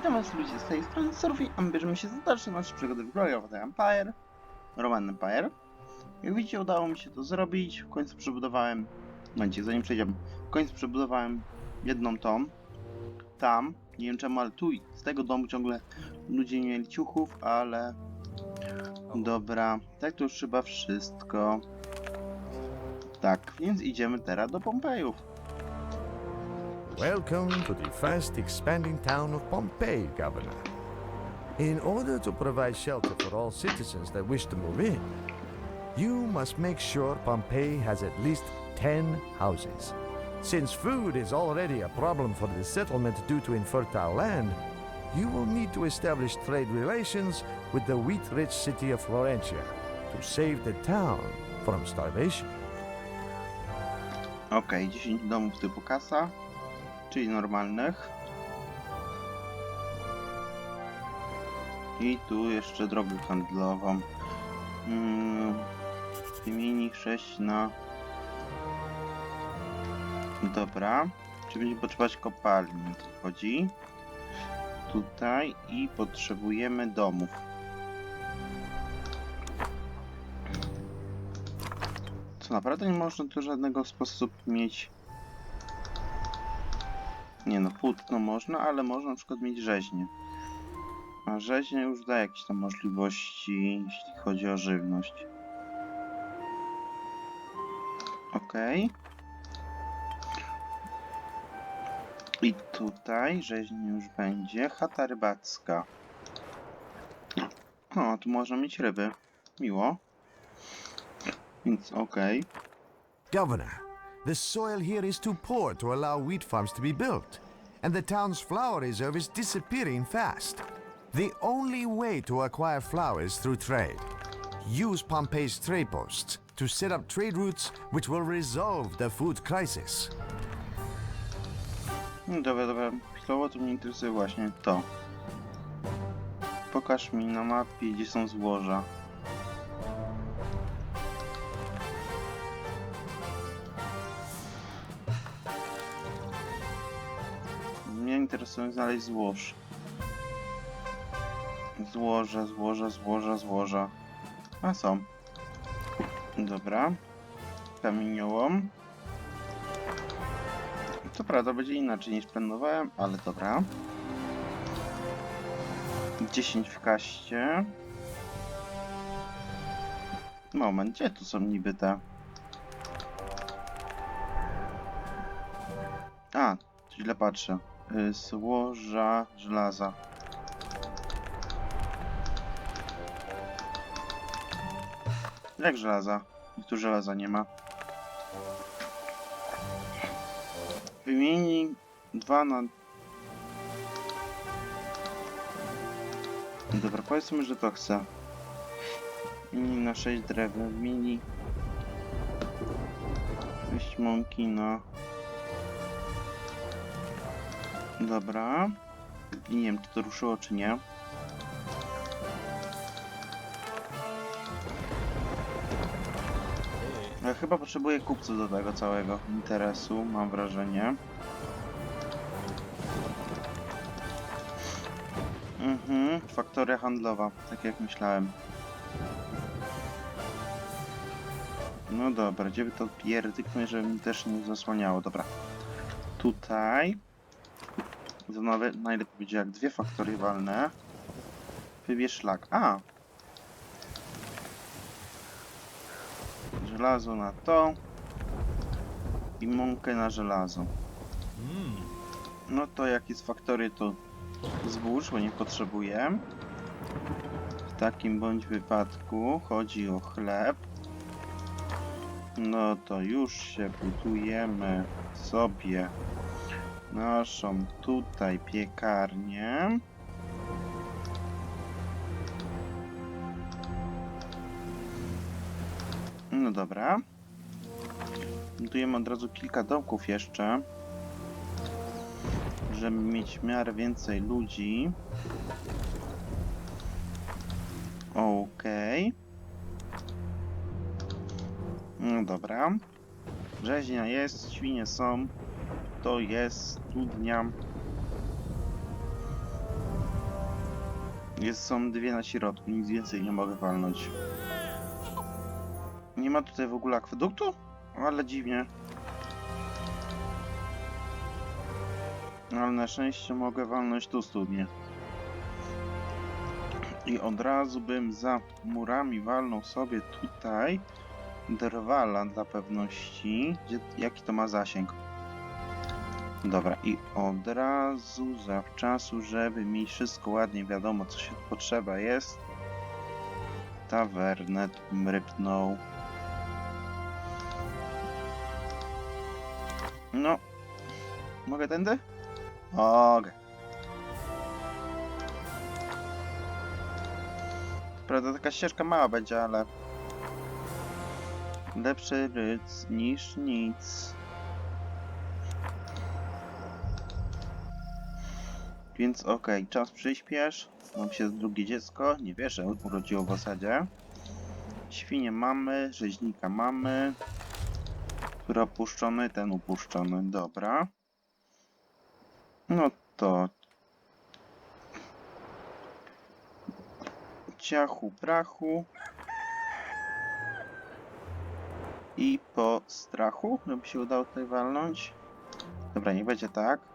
Witam was ludzie z tej strony Surfy, a my bierzemy się za dalsze nasze przygody w Glory of the Empire, Roman Empire. Jak widzicie udało mi się to zrobić, w końcu przebudowałem, momencie zanim przejdziemy, w końcu przebudowałem jedną tą, tam, nie wiem czemu, ale tu z tego domu ciągle ludzie nie mieli ciuchów, ale dobra, tak to już chyba wszystko. Tak, więc idziemy teraz do Pompejów. Welcome to the fast expanding town of Pompeii, Governor. In order to provide shelter for all citizens that wish to move in, you must make sure Pompeii has at least 10 houses. Since food is already a problem for the settlement due to infertile land, you will need to establish trade relations with the wheat rich city of Florentia to save the town from starvation. Okej, 10 domów typu kasa, czyli normalnych. I tu jeszcze drogę handlową. Mm, wymieni 6 na... Dobra. Czy będziemy potrzebować kopalni? to Chodzi. Tutaj i potrzebujemy domów. Co naprawdę nie można tu żadnego sposób mieć. Nie no, płótno można, ale można na przykład mieć rzeźnię. A rzeźnia już da jakieś tam możliwości, jeśli chodzi o żywność. Okej. I tutaj rzeźnia już będzie. Chata rybacka. O, tu można mieć ryby. Miło. Więc okej. Governor, the soil here is too poor to allow wheat farms to be built, and the town's flour reserve is disappearing fast. The only way to acquire flour is through trade. Use Pompeii's trade posts to set up trade routes which will resolve the food crisis. Dobra, dobra. Chwilowo to mnie interesuje właśnie to. Pokaż mi na mapie, gdzie są złoża. Interesuje znaleźć złóż. Złoża, złoża, złoża, złoża. A są. Dobra. Kamieniołom. Co prawda będzie inaczej niż planowałem, ale dobra. 10 w kaście. Moment, gdzie tu są niby te? A, źle patrzę. Y, Złoża żelaza. Jak żelaza? Tu żelaza nie ma. Wymieni 2 na... Dobra, powiedzmy, że to chcę. Wymieni na 6 drewna, wymieni 6 mąki na... Dobra. Nie wiem, czy to ruszyło, czy nie. Ja chyba potrzebuję kupców do tego całego interesu, mam wrażenie. Mhm, faktoria handlowa, tak jak myślałem. No dobra, gdzie by to pierdyknąć, żeby mi też nie zasłaniało, dobra. Tutaj. To nawet najlepiej będzie jak dwie faktorie walne. Wybierz szlak. A! Żelazo na to. I mąkę na żelazo. No to jak jest faktory to zbóż, bo nie potrzebuję. W takim bądź wypadku chodzi o chleb. No to już się budujemy sobie naszą tutaj piekarnię. No dobra. Budujemy od razu kilka domków jeszcze. Żeby mieć w miarę więcej ludzi. Okej. No dobra. Rzeźnia jest, świnie są. To jest studnia. Jest, są dwie na środku, nic więcej nie mogę walnąć. Nie ma tutaj w ogóle akweduktu? Ale dziwnie. Ale na szczęście mogę walnąć tu studnię. I od razu bym za murami walnął sobie tutaj drwala dla pewności. Gdzie, jaki to ma zasięg? Dobra, i od razu zawczasu, żeby mi wszystko ładnie wiadomo, co się potrzeba jest. Tawernet mrypnął. No. Mogę tędy? Mogę. Prawda, taka ścieżka mała będzie, ale... Lepszy ryc niż nic. Więc okej, czas przyspiesz. Mam się drugie dziecko. Nie wierzę, urodziło w osadzie. Świnie mamy, rzeźnika mamy. Który opuszczony, ten upuszczony. Dobra. No to... Ciachu, prachu. I po strachu, żeby się udało tutaj walnąć. Dobra, niech będzie tak.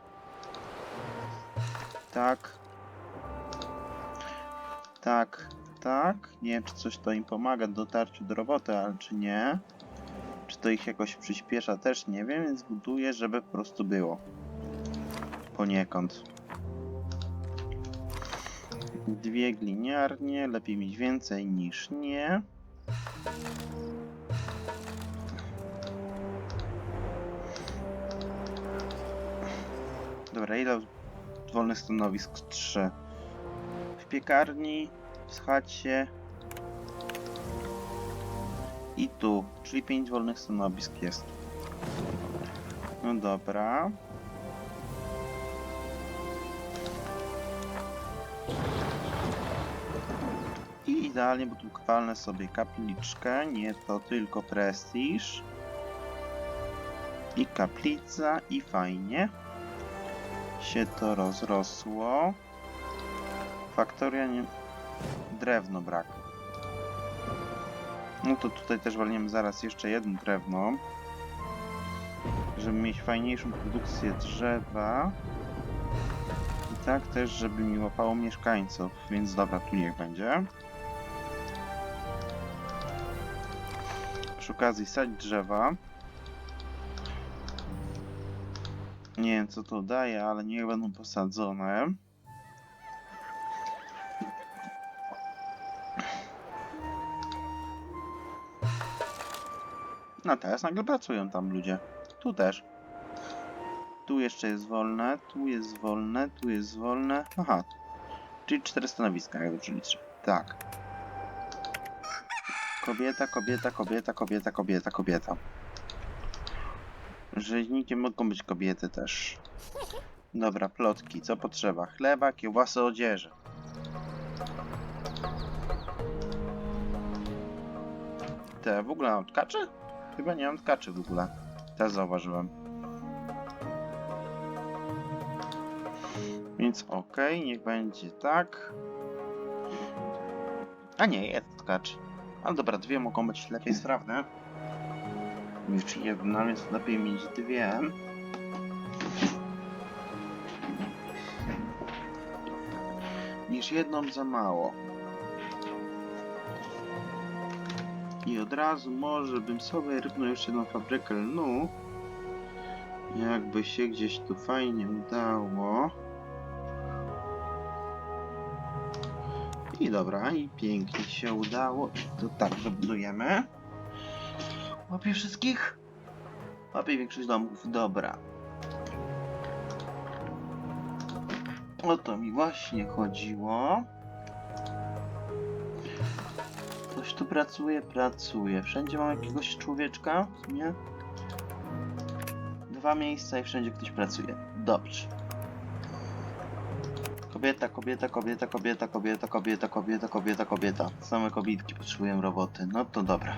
Tak. Tak, tak. Nie wiem, czy coś to im pomaga w dotarciu do roboty, ale czy nie. Czy to ich jakoś przyspiesza, też nie wiem, więc buduję, żeby po prostu było. Poniekąd. Dwie gliniarnie, lepiej mieć więcej niż nie. Dobra, ile wolnych stanowisk? Trzy. W piekarni, w chacie i tu, czyli pięć wolnych stanowisk jest. No dobra. I idealnie, kwalnę sobie kapliczkę, nie to tylko prestiż. I kaplica, i fajnie się to rozrosło. Faktoria nie... Drewno brak. No to tutaj też walniemy zaraz jeszcze jedno drewno. Żeby mieć fajniejszą produkcję drzewa. I tak też, żeby mi łapało mieszkańców. Więc dobra, tu niech będzie. Przy okazji sadź drzewa. Nie wiem co to daje, ale niech będą posadzone. No teraz nagle pracują tam ludzie. Tu też. Tu jeszcze jest wolne, tu jest wolne, tu jest wolne. Aha. Czyli cztery stanowiska, jak dobrze liczę. Tak. Kobieta, kobieta, kobieta, kobieta, kobieta, kobieta. Rzeźnikiem mogą być kobiety też. Dobra, plotki. Co potrzeba? Chleba, kiełbasy, odzieży. Te w ogóle mam tkaczy? Chyba nie mam tkaczy w ogóle. Teraz zauważyłem. Więc okej, niech będzie tak. A nie, jest tkacz. Ale dobra, dwie mogą być lepiej strawne niż jedna, więc lepiej mieć dwie. Niż jedną za mało. I od razu może bym sobie rybnął jeszcze jedną fabrykę lnu. Jakby się gdzieś tu fajnie udało. I dobra, i pięknie się udało. I to tak wybudujemy. Łapie wszystkich? Łapie większość domków, dobra. O to mi właśnie chodziło. Ktoś tu pracuje, pracuje. Wszędzie mam jakiegoś człowieczka, sumie. Dwa miejsca i wszędzie ktoś pracuje. Dobrze. Kobieta, kobieta, kobieta, kobieta, kobieta, kobieta, kobieta, kobieta, kobieta. Same kobietki potrzebują roboty. No to dobra.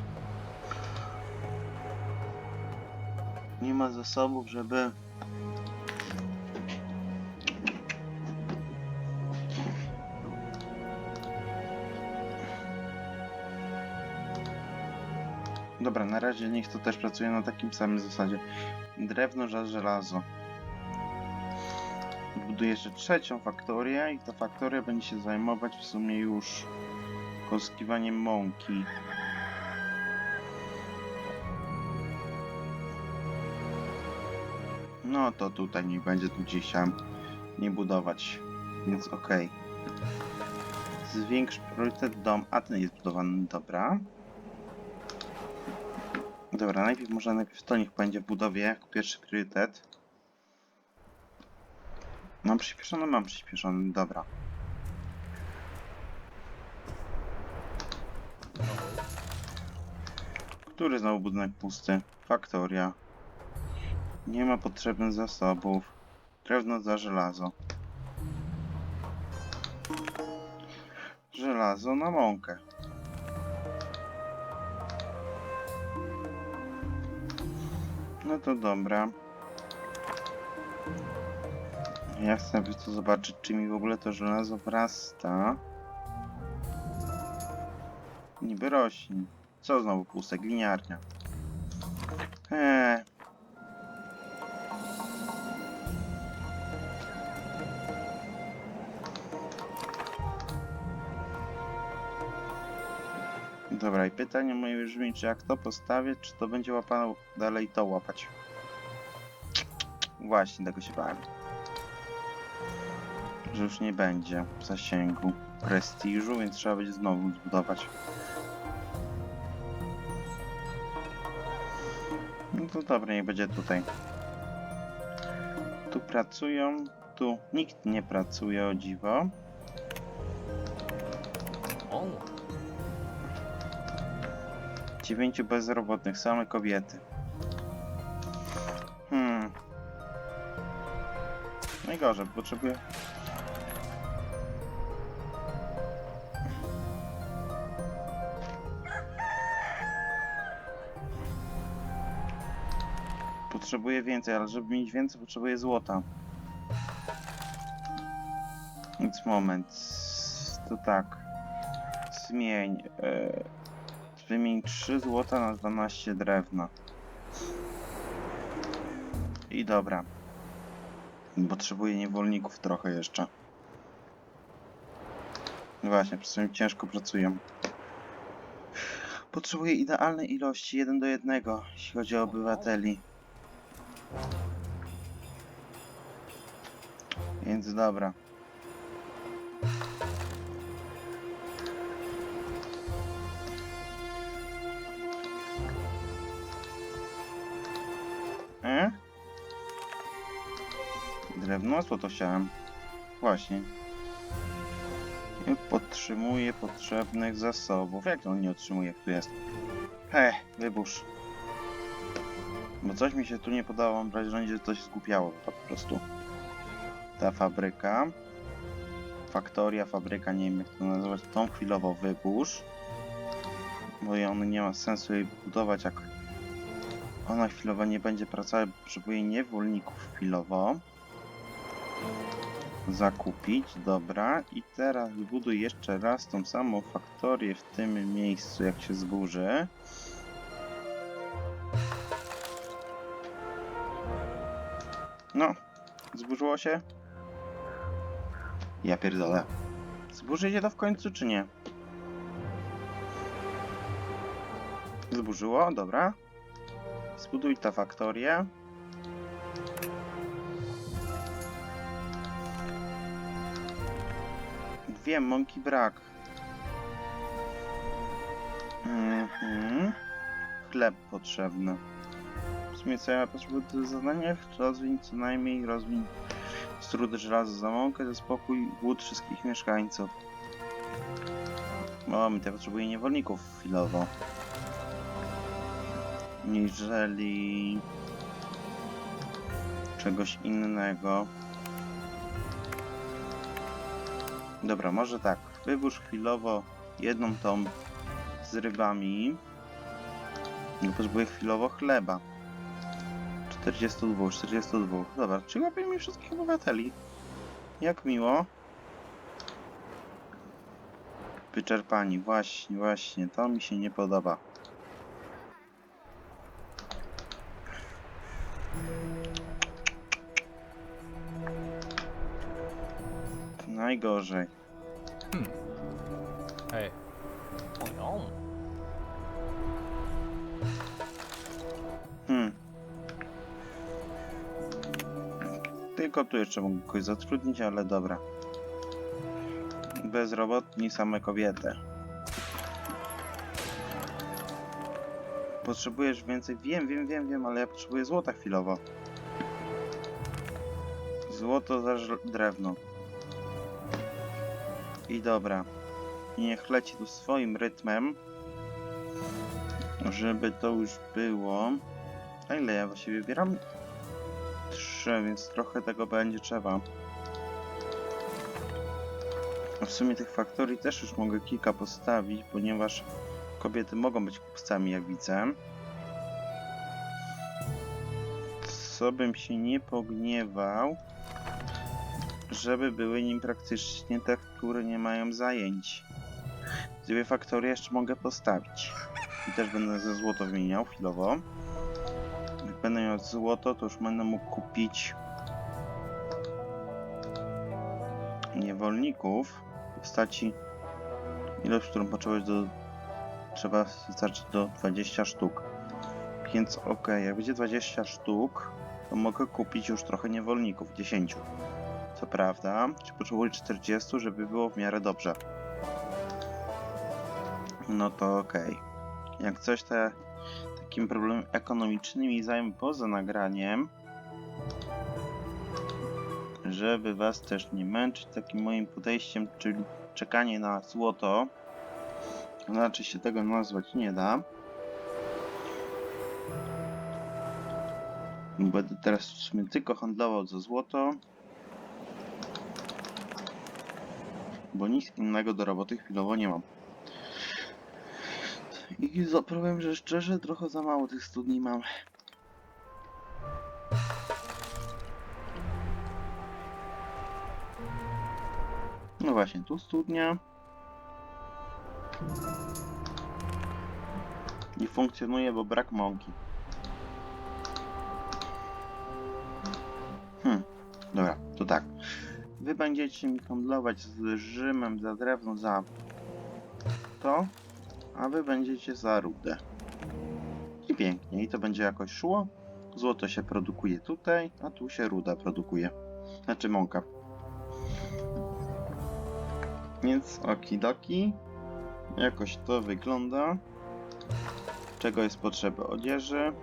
nie ma zasobów, żeby Dobra, na razie niech to też pracuje na takim samym zasadzie. Drewno, żelazo. Buduję jeszcze trzecią faktorię i ta faktoria będzie się zajmować w sumie już pozyskiwaniem mąki. No to tutaj niech będzie tu gdzieś tam nie budować, więc okej. Zwiększ priorytet dom, a ten jest budowany, dobra. Dobra, najpierw może najpierw to niech będzie w budowie pierwszy priorytet. Mam przyspieszony? Mam przyspieszony, dobra. Który znowu budynek pusty? Faktoria. Nie ma potrzebnych zasobów. Drewno za żelazo. Żelazo na mąkę. No to dobra. Ja chcę by to zobaczyć, czy mi w ogóle to żelazo wrasta. Niby rośnie. Co znowu puste? Gliniarnia. Eee. Pytanie moje brzmi, czy jak to postawię, czy to będzie łapało dalej to łapać? Właśnie, tego się bałem. Że już nie będzie zasięgu prestiżu, więc trzeba będzie znowu zbudować. No to dobra, nie będzie tutaj. Tu pracują, tu nikt nie pracuje, o dziwo. Dziewięciu bezrobotnych, same kobiety. Hmm. Najgorzej, potrzebuję. Potrzebuję więcej, ale żeby mieć więcej, potrzebuję złota. Więc moment. To tak. Zmień. E, wymień 3 złota na 12 drewna. I dobra. Potrzebuję niewolników trochę jeszcze. No Właśnie, przez co ciężko pracują. Potrzebuję idealnej ilości 1 do 1, jeśli chodzi o obywateli. Więc dobra. Drewno? Co to chciałem? Właśnie. Nie podtrzymuję potrzebnych zasobów. Jak on nie otrzymuje? Jak tu jest? He, wybusz. Bo coś mi się tu nie podobało, mam wrażenie, że coś zgłupiało po prostu. Ta fabryka. Faktoria, fabryka, nie wiem jak to nazwać. Tą chwilowo wyburz. Bo on nie ma sensu jej budować, jak ona chwilowo nie będzie pracować, bo potrzebuje niewolników chwilowo. Zakupić, dobra. I teraz wybuduj jeszcze raz tą samą faktorię w tym miejscu, jak się zburzy. No, zburzyło się? Ja pierdolę. Zburzycie to w końcu, czy nie? Zburzyło, dobra. Zbuduj ta faktorię. Wiem, mąki brak. Mhm. Chleb potrzebny. W sumie co ja potrzebuję do zadania? Rozwiń co najmniej, rozwiń strudy żelaza za mąkę, zaspokój głód wszystkich mieszkańców. Moment, ja potrzebuję niewolników chwilowo. Niżeli czegoś innego. Dobra, może tak. Wybórz chwilowo jedną tą z rybami. No potrzebuję chwilowo chleba. 42, 42. Dobra, czy łapię mi wszystkich obywateli? Jak miło. Wyczerpani, właśnie, właśnie, to mi się nie podoba. Najgorzej. Hey. Oj, on. Hmm. Tylko tu jeszcze mogę kogoś zatrudnić, ale dobra. Bezrobotni same kobiety. Potrzebujesz więcej? Wiem, wiem, wiem, wiem, ale ja potrzebuję złota chwilowo. Złoto za drewno. I dobra. Niech leci tu swoim rytmem. Żeby to już było. A ile ja właściwie bieram? Trzy, więc trochę tego będzie trzeba. W sumie tych faktorii też już mogę kilka postawić, ponieważ kobiety mogą być kupcami, jak widzę. Co bym się nie pogniewał, żeby były nim praktycznie te, które nie mają zajęć. Dwie faktorie jeszcze mogę postawić. I też będę ze złoto wymieniał chwilowo. Jak będę miał złoto, to już będę mógł kupić niewolników w postaci ilość, którą potrzebujesz do trzeba wystarczy do 20 sztuk. Więc ok, jak będzie 20 sztuk, to mogę kupić już trochę niewolników, 10. Co prawda, potrzebuję 40, żeby było w miarę dobrze. No to okej. Jak coś te takim problemem ekonomicznymi zajmę poza nagraniem, żeby was też nie męczyć takim moim podejściem, czyli czekanie na złoto. Znaczy się tego nazwać nie da. Będę teraz w sumie tylko handlował za złoto. Bo nic innego do roboty chwilowo nie mam. I powiem, że szczerze trochę za mało tych studni mam. No właśnie, tu studnia. Nie funkcjonuje, bo brak mąki. Hmm, dobra, to tak. Wy będziecie mi handlować z Rzymem za drewno za to, a wy będziecie za rudę. I pięknie, i to będzie jakoś szło. Złoto się produkuje tutaj, a tu się ruda produkuje. Znaczy mąka. Więc okidoki. Jakoś to wygląda. Czego jest potrzeba? Odzieży.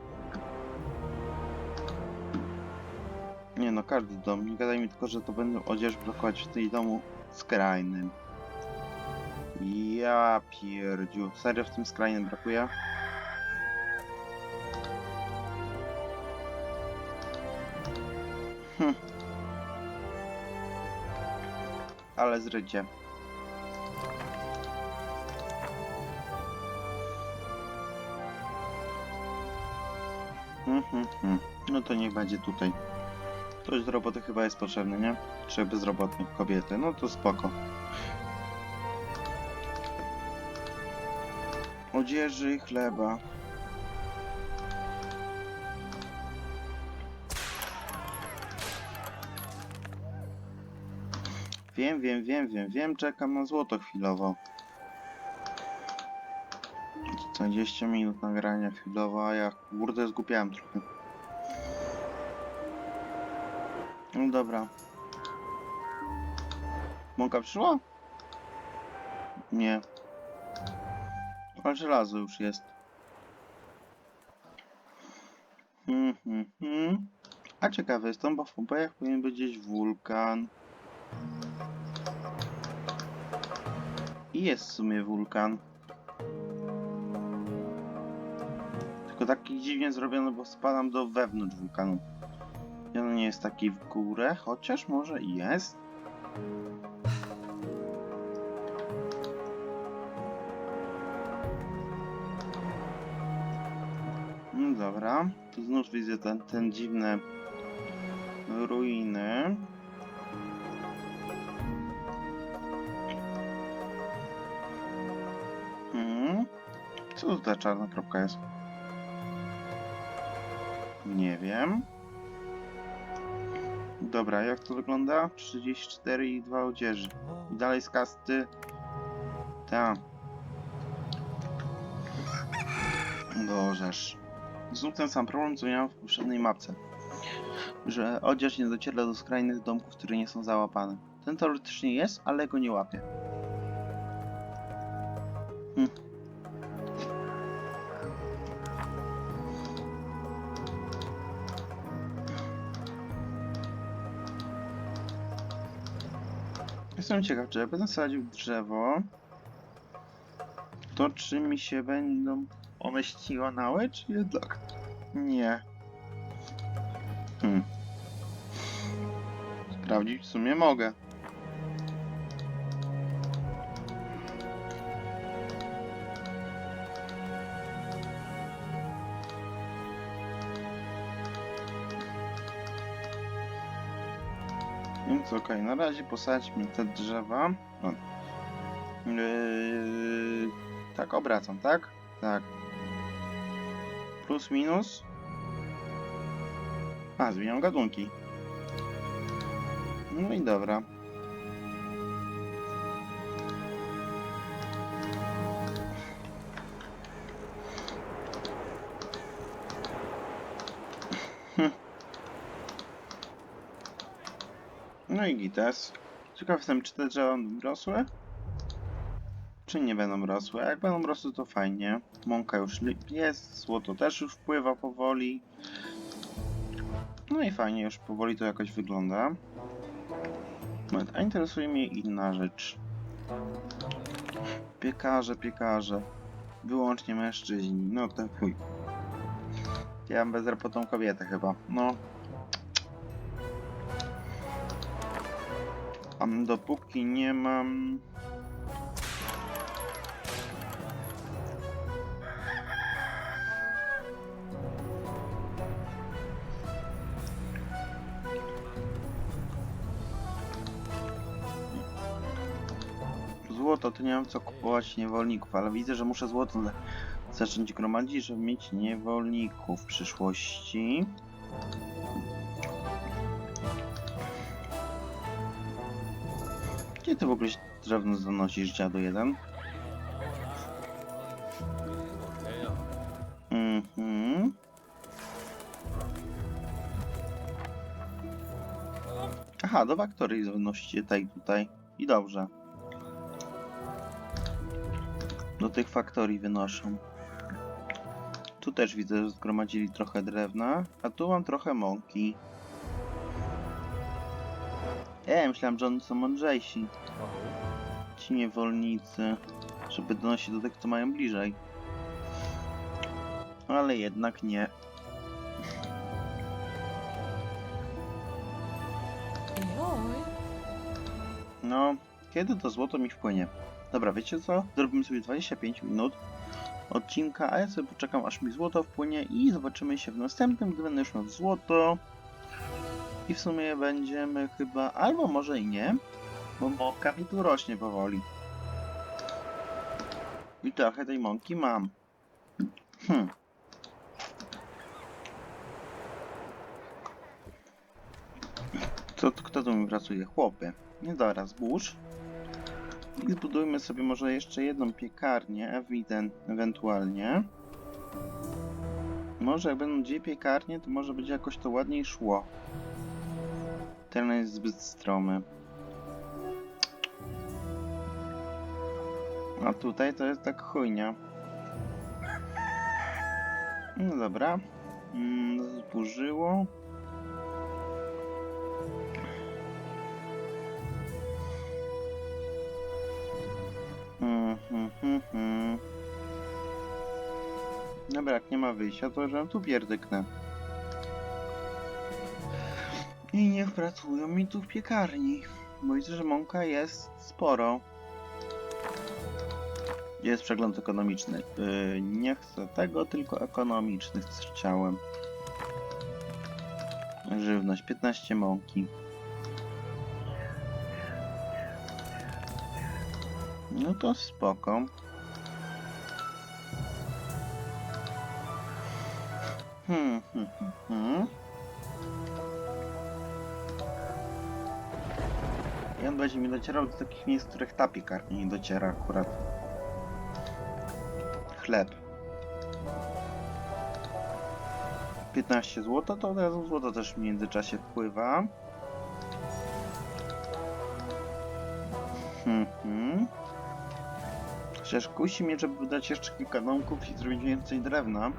No, każdy dom. Nie gadaj mi tylko, że to będą odzież blokować w tej domu skrajnym. Ja pierdziu. Serio w tym skrajnym brakuje? Hm. Ale zrycie. Mhm, mhm. No to niech będzie tutaj. Ktoś z roboty chyba jest potrzebny, nie? Czy bezrobotnych kobiety? No to spoko. Odzieży i chleba. Wiem, wiem, wiem, wiem, wiem, czekam na złoto chwilowo. 20 minut nagrania chwilowo, a ja kurde zgubiałem trochę. No dobra. Mąka przyszła? Nie. Ale żelazo już jest. Hmm, hmm. A ciekawe jestem, bo w Pompejach powinien być gdzieś wulkan. I jest w sumie wulkan. Tylko taki dziwnie zrobiony, bo spadam do wewnątrz wulkanu. On nie jest taki w górę, chociaż może i jest. No dobra, tu znów widzę ten, ten dziwne ruiny. Hmm. Co to ta czarna kropka jest? Nie wiem. Dobra, jak to wygląda? 34 i 2 odzieży. I dalej z kasty. Ta. Bożeż. Znów ten sam problem, co miałem w poprzedniej mapce. Że odzież nie dociera do skrajnych domków, które nie są załapane. Ten teoretycznie jest, ale go nie łapie. Hm. Jestem ciekaw, czy jak będę sadził drzewo, to czy mi się będą one ścigonały, czy jednak nie? Hmm. Sprawdzić w sumie mogę. Więc na razie posadźmy te drzewa. O. Yy, tak, obracam, tak? Tak. Plus, minus. A, zmieniam gatunki. No i dobra. No i gites. Ciekaw jestem, czy te drzewa rosły? Czy nie będą rosły? Jak będą rosły, to fajnie. Mąka już jest, złoto też już wpływa powoli. No i fajnie, już powoli to jakoś wygląda. A interesuje mnie inna rzecz. Piekarze, piekarze. Wyłącznie mężczyźni. No to chuj. Ja mam bezrobotną kobietę chyba. No. Dopóki nie mam... Złoto, to nie mam co kupować niewolników, ale widzę, że muszę złoto za- zacząć gromadzić, żeby mieć niewolników w przyszłości. Gdzie ty w ogóle drewno zanosisz, dziadu jeden? Mhm. Aha, do faktorii zanosicie tutaj, tutaj. I dobrze. Do tych faktorii wynoszą. Tu też widzę, że zgromadzili trochę drewna, a tu mam trochę mąki. Ja myślałem, że oni są mądrzejsi. Ci niewolnicy, żeby donosić do tych, co mają bliżej. Ale jednak nie. No, kiedy to złoto mi wpłynie? Dobra, wiecie co? Zrobimy sobie 25 minut odcinka, a ja sobie poczekam aż mi złoto wpłynie i zobaczymy się w następnym, gdy będę już miał złoto. I w sumie będziemy chyba, albo może i nie, bo mąka mi tu rośnie powoli. I trochę tej mąki mam. Co, kto tu mi pracuje? Chłopy. Nie dobra, zbóż. I zbudujmy sobie może jeszcze jedną piekarnię, ewident, ewentualnie. Może jak będą dwie piekarnie, to może będzie jakoś to ładniej szło. Ten jest zbyt stromy. A tutaj to jest tak chujnia. No dobra. Mm, zburzyło. Mhm, mhm, mhm. Dobra, jak nie ma wyjścia, to że tu pierdyknę. I niech pracują mi tu w piekarni. Bo widzę, że mąka jest sporo. Jest przegląd ekonomiczny. Yy, nie chcę tego, tylko ekonomiczny chciałem. Żywność, 15 mąki. No to spoko. Hmm, hmm, hmm, hmm. On będzie mi docierał do takich miejsc, których ta nie dociera akurat. Chleb. 15 zł, to od razu złoto też w międzyczasie wpływa. Mhm. Chociaż kusi mnie, żeby wydać jeszcze kilka domków i zrobić więcej drewna.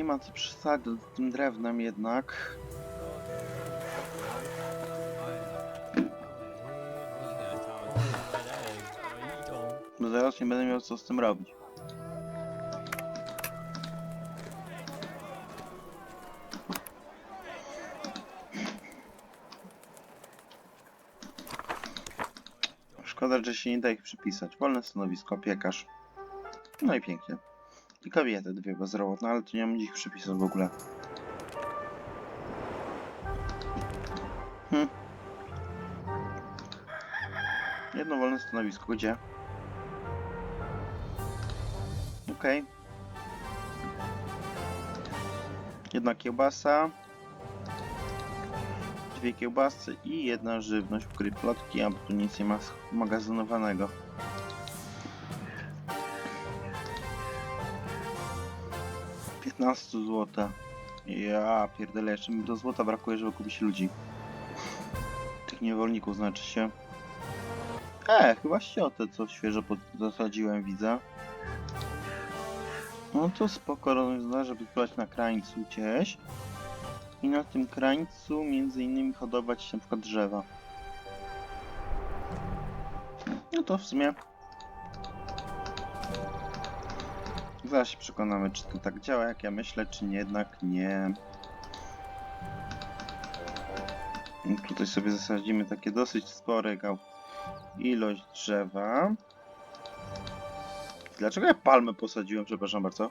Nie ma co przesadzać z tym drewnem jednak. Bo zaraz nie będę miał co z tym robić. Szkoda, że się nie da ich przypisać. Wolne stanowisko, piekarz. No i pięknie. I kobiety dwie bezrobotne, ale to nie mam ich przypisać w ogóle. Hm. Jedno wolne stanowisko, gdzie? Okej. Jedna kiełbasa. Dwie kiełbasy i jedna żywność, w której plotki, a tu nic nie ma magazynowanego. Piętnaście złota. Ja pierdolę, jeszcze mi do złota brakuje, żeby kupić ludzi. Tych niewolników znaczy się. E, chyba ściotę, co świeżo zasadziłem, widzę. No to spoko, rozwiązanie, żeby spróbować na krańcu gdzieś. I na tym krańcu między innymi hodować na przykład drzewa. No to w sumie... Zaraz się przekonamy, czy to tak działa, jak ja myślę, czy nie, jednak nie. Tutaj sobie zasadzimy takie dosyć spore ilość drzewa. Dlaczego ja palmę posadziłem, przepraszam bardzo?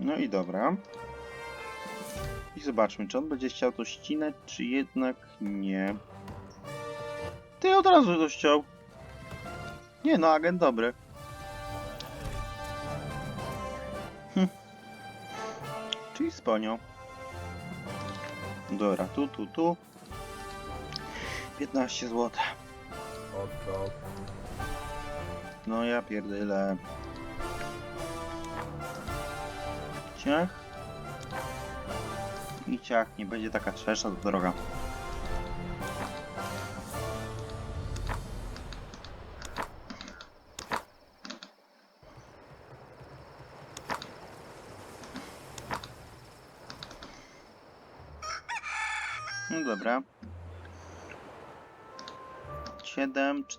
No i dobra. I zobaczmy, czy on będzie chciał to ścinać, czy jednak nie. Ty od razu to ściął. Nie no, agent dobry. Hm. Czyli sponią. Dobra, tu, tu, tu. 15 zł. No ja pierdolę. Ciach. I ciach, nie będzie taka ta droga.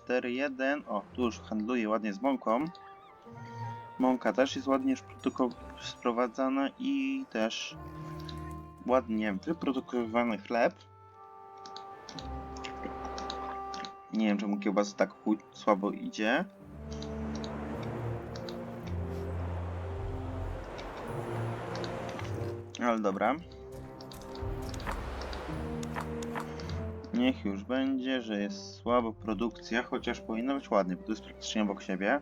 4, 1. O, tu już handluję ładnie z mąką. Mąka też jest ładnie sprowadzana i też ładnie wyprodukowany chleb. Nie wiem czemu kiełbasa tak słabo idzie. Ale dobra. Niech już będzie, że jest słaba produkcja, chociaż powinno być ładnie, bo to jest praktycznie obok siebie.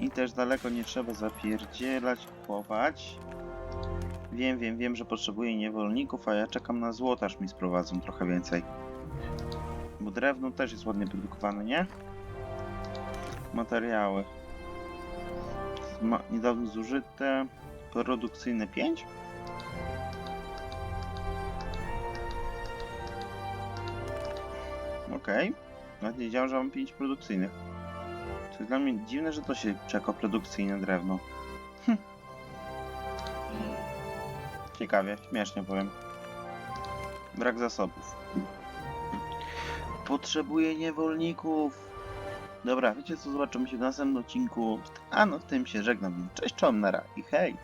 I też daleko nie trzeba zapierdzielać, kupować. Wiem, wiem, wiem, że potrzebuję niewolników, a ja czekam na złoto, aż mi sprowadzą trochę więcej. Bo drewno też jest ładnie produkowane, nie? Materiały. Ma niedawno zużyte. Produkcyjne 5? Okej. Nawet nie wiedziałem, że mam 5 produkcyjnych. To jest dla mnie dziwne, że to się jako produkcyjne drewno. Hm. Ciekawie, śmiesznie powiem. Brak zasobów. Potrzebuję niewolników. Dobra, wiecie co, zobaczymy się w następnym odcinku. A no, tym się żegnam. Cześć, czołem, nara i hej!